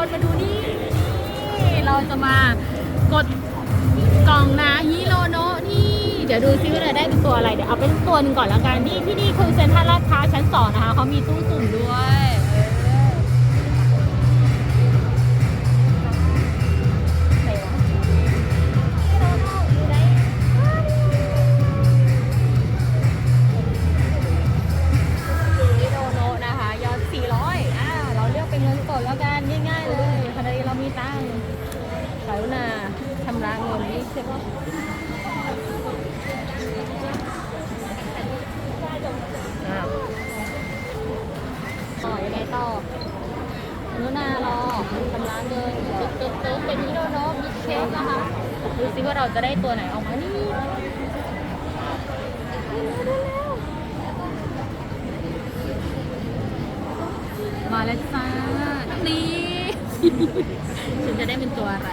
คนมาดูนี่นี่ เราจะมากดกล่องนะฮิโรโนะนี่ เดี๋ยวดูซิว่าเราได้เป็นตัวอะไร เดี๋ยวเอาเป็นตัวหนึ่งก่อนแล้วกันนี่ที่นี่คือเซ็นทรัลลาดพร้าวชั้นสองนะคะเขามีตู้สุ่มด้วย ตังกรุณาชำระเงินนี่ใช่ปะต่อยังไงต่อนุนารอชำระเงินตึ๊บตึ๊บตึ๊บเป็นฮิโรโนะบิ๊กเค้กนะคะดูซิว่าเราจะได้ตัวไหนออกมานี่มาแล้วจ้า ฉันจะได้เป็นตัวอะไร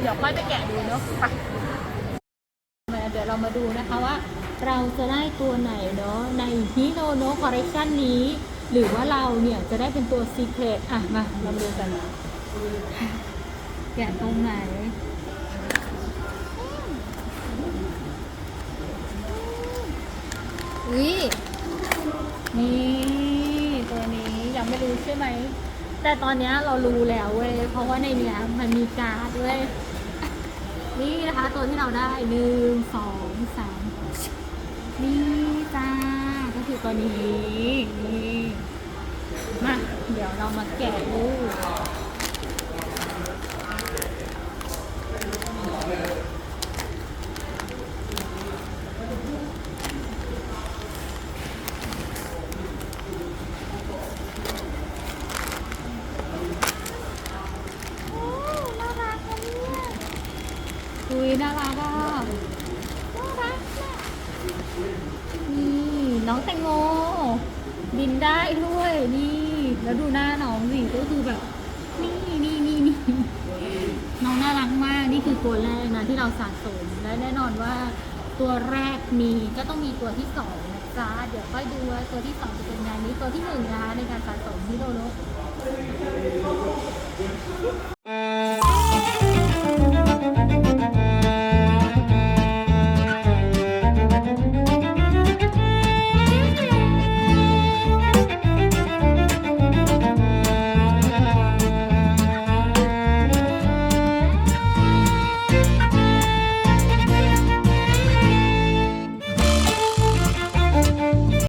เดี๋ยวค่อยไปแกะดูเนาะไปมาเดี๋ยวเรามาดูนะคะว่า เราจะได้ตัวไหนเนาะในฮิโนโนะคอร์เรคชันนี้ หรือว่าเราเนี่ยจะได้เป็นตัวซีเครตอะมาเราดูกันแกะตรงไหนอุ้ยนี่ตัวนี้ยังไม่รู้ใช่ไหม แต่ตอนเนี้ยเรารู้แล้วเว้ยเพราะว่าในเนี้ยมันมีการ์ดเว้ยนี่นะคะตัวที่เราได้หนึ่งสองสามนี่ ตัวนี้นี่มาเดี๋ยวเรามาแกะดูโอ้น่ารักอะเนี่ยอุ้ยน่ารักอะน่ารักอะ น้องแตงโม บินได้ด้วยนี่ แล้วดูหน้าน้องสิก็คือแบบ นี่นี่นี่นี่น้องน่ารักมากนี่คือตัวแรกนะที่เราสะสมและแน่นอนว่าตัวแรกมีก็ต้องมีตัวที่สองนะจ๊ะเดี๋ยวค่อยดูว่าตัวที่สองจะเป็นไงนี้ตัวที่หนึ่งนะคะในการสะสมฮิโรโนะ